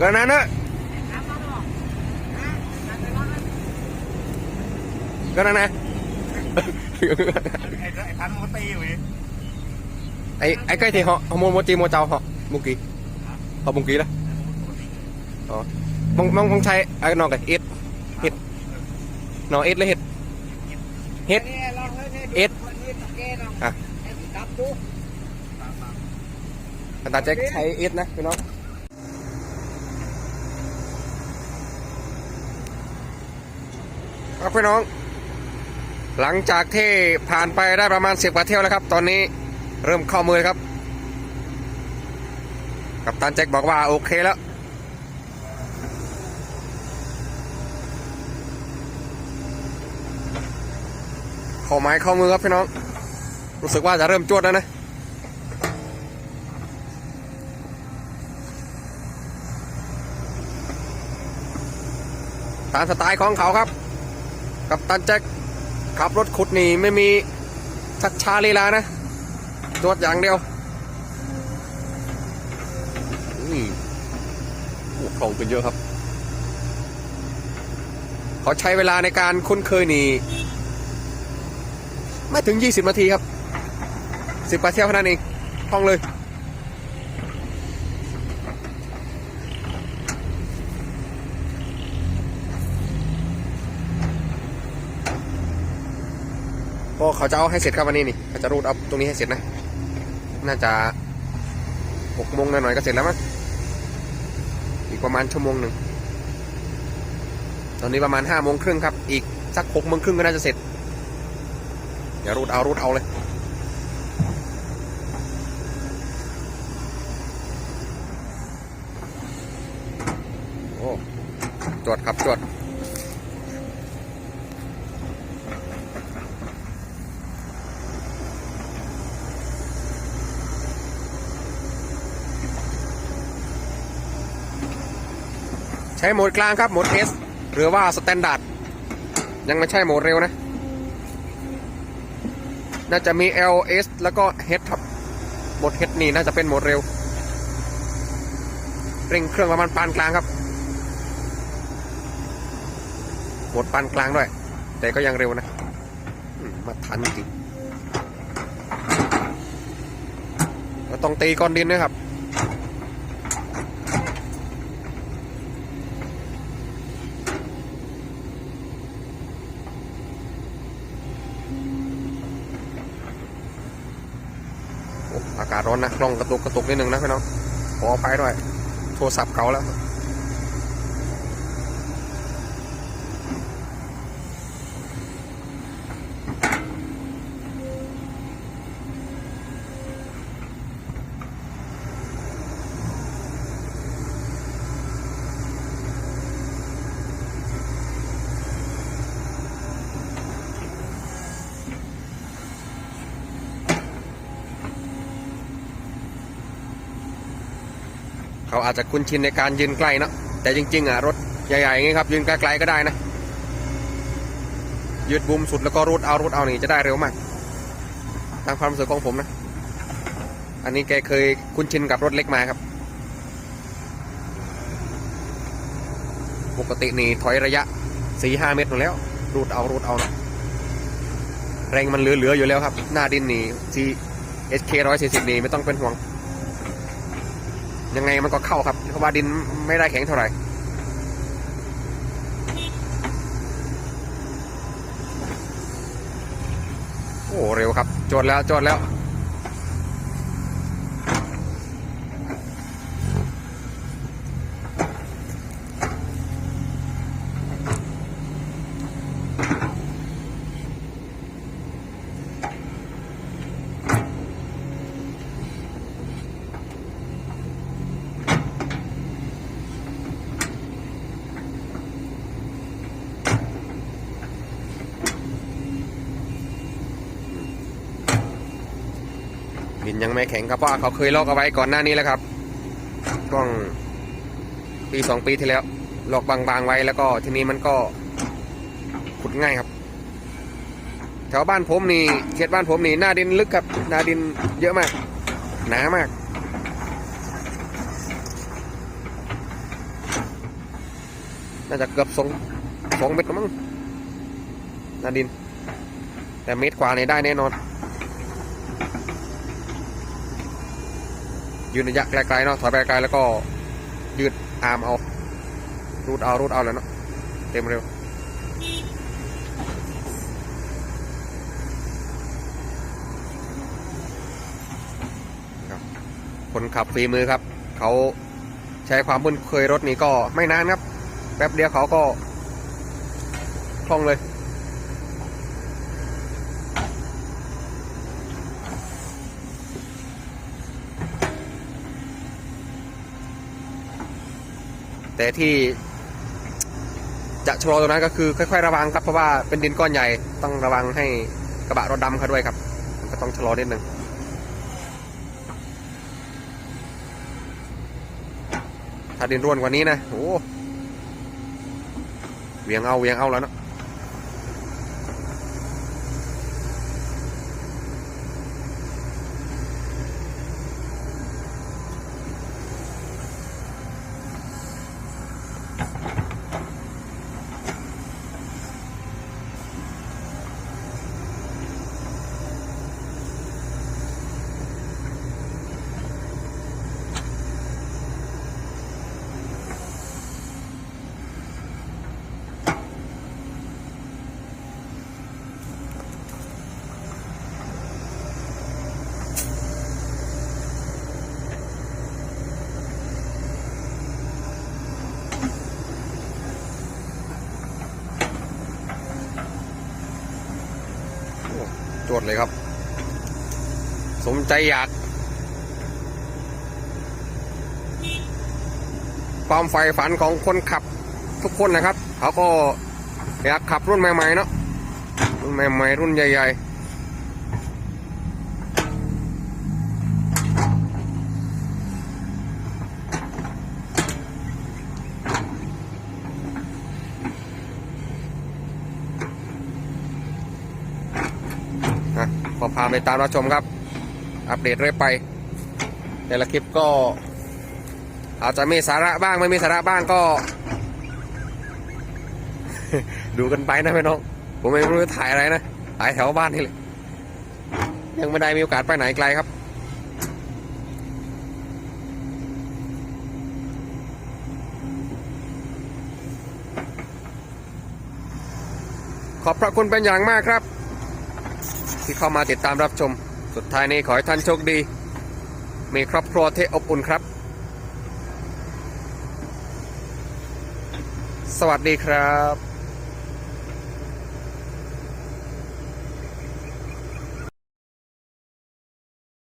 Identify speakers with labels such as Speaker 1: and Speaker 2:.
Speaker 1: gần ăn á gần ăn nè
Speaker 2: ไอ้ไอ้พันมันตีอยู่ดิ
Speaker 1: ai ai cái thì họ họ mua mua chi mua chào họ mua kỳ họ mua kỳ đó ờ mong mong mong thay ai nó cái ít ít nó ít lấy hết hết เอ็ดอะอันตาแจ็คใช้เอสนะพี่น้อง ครับพี่น้อง หลังจากที่ผ่านไปได้ประมาณสิบกว่าเที่ยวแล้วครับ ตอนนี้เริ่มเข้ามือครับ กับตันแจ็คบอกว่าโอเคแล้วเข้าไม้เข้ามือครับพี่น้อง รู้สึกว่าจะเริ่มจวดแล้วนะตามสไตล์ของเขาครับ กับตันแจ็คขับรถขุดนี่ไม่มีชัดชาลีลานะจวดอย่างเดียวนี่โอ้คล่องขึ้นเยอะครับ เขาใช้เวลาในการคุ้นเคยนี่ ไม่ถึง 20 นาทีครับ 10กว่าเที่ยวเท่านั้นเองคล่องเลย ก็เขาจะเอาให้เสร็จครับวันนี้นี่เขาจะรูดเอาตรงนี้ให้เสร็จนะ น่าจะหกโมงหน่อยๆก็เสร็จแล้วมั้งอีกประมาณชั่วโมงหนึ่งตอนนี้ประมาณห้าโมงครึ่งครับ อีกสักหกโมงครึ่งก็น่าจะเสร็จ เดี๋ยวรูดเอารูดเอาเลยโอ้จวดครับจวด ใช้โหมดกลางครับโหมด S หรือว่าสแตนดาร์ดยังไม่ใช่โหมดเร็วนะ น่าจะมี L S แล้วก็ H ครับโหมด H นี่น่าจะเป็นโหมดเร็ว เร่งเครื่องประมาณปานกลางครับโหมดปานกลางด้วย แต่ก็ยังเร็วนะมาทันจริงต้องตีก้อนดินด้วยครับ โอ้อากาศ ร้อนนะกล้องกระตุกกระตุกนิดนึงนะพี่น้องขอไปด้วย โทรศัพท์เก่าแล้ว เขาอาจจะคุ้นชินในการยืนใกล้นะแต่จริงๆอะรถใหญ่ๆอย่างงี้ครับยืนไกลๆก็ได้นะยืดบุมสุดแล้วก็รูดเอารูดเอานี่จะได้เร็วมากตามความรู้สึกของผมนะ อันนี้แกเคยคุ้นชินกับรถเล็กมาครับ ปกตินี่ถอยระยะสี่ห้าเมตรหมดแล้ว รูดเอารูดเอานะแรงมันเหลือๆอยู่แล้วครับ หน้าดินนี่ที่ SK ร้อยสี่สิบนี่ไม่ต้องเป็นห่วง ยังไงมันก็เข้าครับ เพราะว่าดินไม่ได้แข็งเท่าไหร่โอ้เร็วครับ จดแล้วจดแล้ว ดินยังไม่แข็งครับเพราะเขาเคยลอกเอาไว้ก่อนหน้านี้แล้วครับกล้องปีสองปีที่แล้วลอกบางๆไว้แล้วก็ทีนี้มันก็ขุดง่ายครับ แถวบ้านผมนี่เขตบ้านผมนี่หน้าดินลึกครับหน้าดินเยอะมาก หนามากน่าจะเกือบสองสองเมตรมั้งหน้าดิน แต่เมตรกว่าเนี่ยได้แน่นอน ยืนระยะไกลๆเนาะถอยไปไกลแล้วก็ยืดอาร์มเอา รูดเอารูดเอาแล้วเนาะเต็มเร็วครับคนขับฝีมือครับ เขาใช้ความคุ้นเคยรถนี้ก็ไม่นานครับ แป๊บเดียวเขาก็คล่องเลย แต่ที่จะชะลอตรงนั้นก็คือค่อยๆระวังครับเพราะว่าเป็นดินก้อนใหญ่ต้องระวังให้กระบะรถดำเขาด้วยครับก็ต้องชะลอนิดนึงถ้าดินร่วนกว่านี้นะโอ้เหวียงเอาเหวียงเอาแล้วเนาะ เลยครับ สมใจอยาก ความใฝ่ฝันของคนขับทุกคนนะครับ เขาก็อยากขับรุ่นใหม่ๆเนาะรุ่นใหม่ๆรุ่นใหญ่ ๆนะพอพาไปตามรับชมครับ อัปเดตเรื่อยไป แต่ละคลิปก็ อาจจะมีสาระบ้างไม่มีสาระบ้างก็ ดูกันไปนะพี่น้อง ผมไม่รู้จะถ่ายอะไรนะถ่ายแถวบ้านนี่เลยยังไม่ได้มีโอกาสไปไหนไกลครับขอบพระคุณเป็นอย่างมากครับ ที่เข้ามาติดตามรับชม สุดท้ายนี้ขอให้ท่านโชคดี มีครอบครัวที่อบอุ่นครับ สวัสดีครับ